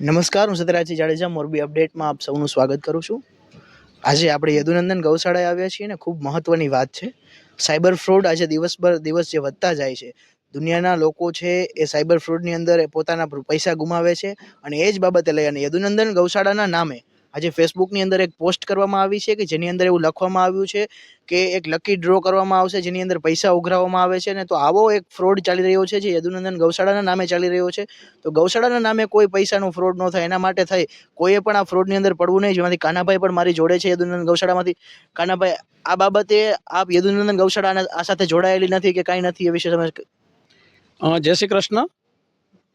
નમસ્કાર, હું સત્યરાજસિંહ જાડેજા, મોરબી અપડેટમાં આપ સૌનું સ્વાગત કરું છું. આજે આપણે યદુનંદન ગૌશાળાએ આવ્યા છીએ ને ખૂબ મહત્ત્વની વાત છે. સાયબર ફ્રોડ આજે દિવસભર દિવસ જે વધતા જાય છે. દુનિયાના લોકો છે એ સાયબર ફ્રોડની અંદર પોતાના પૈસા ગુમાવે છે અને એ જ બાબતે લઈ અને યદુનંદન ગૌશાળાના નામે આજે ફેસબુકની અંદર એક પોસ્ટ કરવામાં આવી છે કે જેની અંદર એવું લખવામાં આવ્યું છે કે એક લકી ડ્રો કરવામાં આવશે, જેની અંદર પૈસા ઉઘરાવવામાં આવે છે ને તો આવો એક ફ્રોડ ચાલી રહ્યો છે જે યદુનંદન ગૌશાળાના નામે ચાલી રહ્યો છે. તો ગૌશાળાના નામે કોઈ પૈસાનું ફ્રોડ ન થાય, એના માટે થઈ કોઈએ પણ આ ફ્રોડની અંદર પડવું નહીં. જેમાંથી કાનાભાઈ પણ મારી જોડે છે યદુનંદન ગૌશાળામાંથી. કાનાભાઈ, આ બાબતે આપ યદુનંદન ગૌશાળા આ સાથે જોડાયેલી નથી કે કાંઈ નથી એ વિશે તમે જય શ્રી કૃષ્ણ.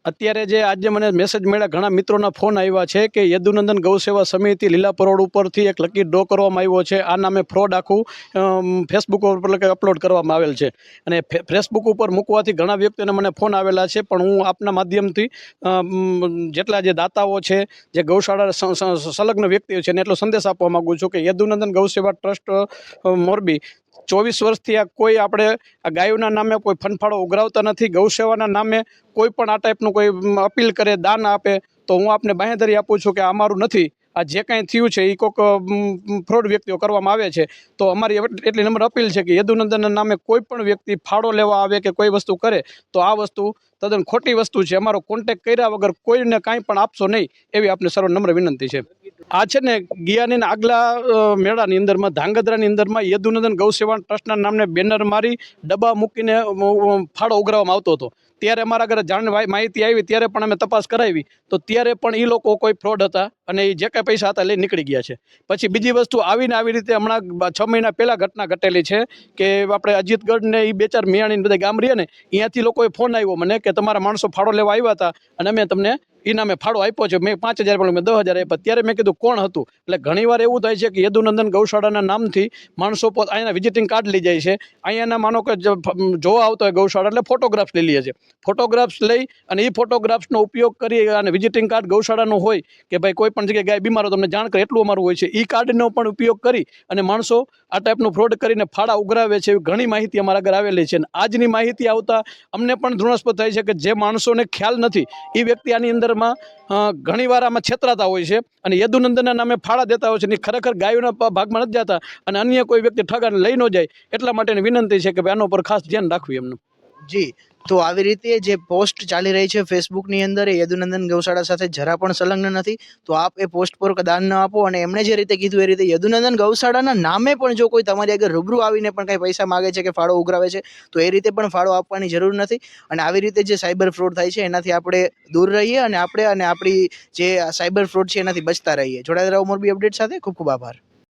અત્યારે જે આજે મને મેસેજ મળ્યા, ઘણા મિત્રોના ફોન આવ્યા છે કે યદુનંદન ગૌ સેવા સમિતિ લીલા પરોડ ઉપરથી એક લકી ડ્રો કરવામાં આવ્યો છે. આ નામે ફ્રોડ આખું ફેસબુક ઉપર અપલોડ કરવામાં આવેલ છે. અને ફેસબુક ઉપર મૂકવાથી ઘણા વ્યક્તિઓને મને ફોન આવેલા છે, પણ હું આપના માધ્યમથી જેટલા જે દાતાઓ છે, જે ગૌશાળા સંલગ્ન વ્યક્તિઓ છે, એને એટલો સંદેશ આપવા માગું છું કે યદુનંદન ગૌસેવા ટ્રસ્ટ મોરબી ચોવીસ વર્ષથી આ કોઈ આપણે આ ગાયોના નામે કોઈ ફનફાળો ઉઘરાવતા નથી ગૌસેવાના નામે કોઈ પણ આ ટાઈપનું કોઈ અપીલ કરે, દાન આપે, તો હું આપને બાંહેધરી આપું છું કે આ અમારું નથી. આ જે કાંઈ થયું છે એ કોઈક ફ્રોડ વ્યક્તિઓ કરવામાં આવે છે. તો અમારી એટલી નંબર અપીલ છે કે યદુનંદનના નામે કોઈ પણ વ્યક્તિ ફાળો લેવા આવે કે કોઈ વસ્તુ કરે, તો આ વસ્તુ તદ્દન ખોટી વસ્તુ છે. અમારો કોન્ટેક કર્યા વગર કોઈને કાંઈ પણ આપશો નહીં, એવી આપને સર્વ નમ્ર વિનંતી છે. આ છે ને ગિયાની આગલા મેળાની અંદરમાં, ધાંગધ્રાની અંદરમાં યદુનંદન ગૌસેવા ટ્રસ્ટના નામને બેનર મારી ડબ્બા મૂકીને ફાળો ઉઘરાવવામાં આવતો હતો. ત્યારે અમારા ઘરે જાણ માહિતી આવી, ત્યારે પણ અમે તપાસ કરાવી. તો ત્યારે પણ એ લોકો કોઈ ફ્રોડ હતા અને એ જે કાંઈ પૈસા હતા લઈ નીકળી ગયા છે. પછી બીજી વસ્તુ આવીને આવી રીતે હમણાં છ મહિના પહેલાં ઘટના ઘટેલી છે કે આપણે અજીતગઢ ને એ બે ચાર મિયાણી બધા ગામ રહીએ ને અહીંયાથી લોકોએ ફોન આવ્યો મને કે તમારા માણસો ફાળો લેવા આવ્યા હતા અને અમે તમને ઇનામે ફાળો આપ્યો છે, મેં પાંચ હજાર પણ મેં દસ હજાર આપ્યા. ત્યારે મેં કીધું, કોણ હતું? એટલે ઘણીવાર એવું થાય છે કે યદુનંદન ગૌશાળાના નામથી માણસો પોત અહીંયાના વિઝિટિંગ કાર્ડ લઈ જાય છે. અહીંયાના માનો કે જોવા આવતો હોય ગૌશાળા, એટલે ફોટોગ્રાફ્સ લઈ લે છે. ફોટોગ્રાફ્સ લઈ અને એ ફોટોગ્રાફ્સનો ઉપયોગ કરી અને વિઝિટિંગ કાર્ડ ગૌશાળાનું હોય કે ભાઈ કોઈ પણ જગ્યાએ ગાય બીમાર તમને જાણ કરે એટલું અમારું હોય છે. એ કાર્ડનો પણ ઉપયોગ કરી અને માણસો આ ટાઈપનું ફ્રોડ કરીને ફાળા ઉઘરાવે છે એવી ઘણી માહિતી અમારા આગળ આવેલી છે. અને આજની માહિતી આવતા અમને પણ ધૃણાસ્પદ થાય છે કે જે માણસોને ખ્યાલ નથી એ વ્યક્તિ આની અંદરમાં અ, ઘણીવાર આમાં છેતરાતા હોય છે અને યદુનંદનના નામે ફાળા દેતા હોય છે અને ખરેખર ગાયોના ભાગમાં નથી જતા અને અન્ય કોઈ વ્યક્તિ ઠગાને લઈ ન જાય એટલા માટેની વિનંતી છે કે આનો પર ખાસ ધ્યાન રાખવું એમનું. જી. તો આવી રીતે જે પોસ્ટ ચાલી રહી છે ફેસબુકની અંદર એ યદુનંદન ગૌશાળા સાથે જરા પણ સંલગ્ન નથી. તો આપ એ પોસ્ટ પર દાન ન આપો અને એમણે જે રીતે કીધું એ રીતે યદુનંદન ગૌશાળાના નામે પણ જો કોઈ તમારી આગળ રૂબરૂ આવીને પણ કંઈ પૈસા માગે છે કે ફાળો ઉઘરાવે છે, તો એ રીતે પણ ફાળો આપવાની જરૂર નથી. અને આવી રીતે જે સાયબર ફ્રોડ થાય છે એનાથી આપણે દૂર રહીએ અને આપણે અને આપણી જે સાયબર ફ્રોડ છે એનાથી બચતા રહીએ. જોડાયેલા રહો મોરબી અપડેટ સાથે. ખૂબ ખૂબ આભાર.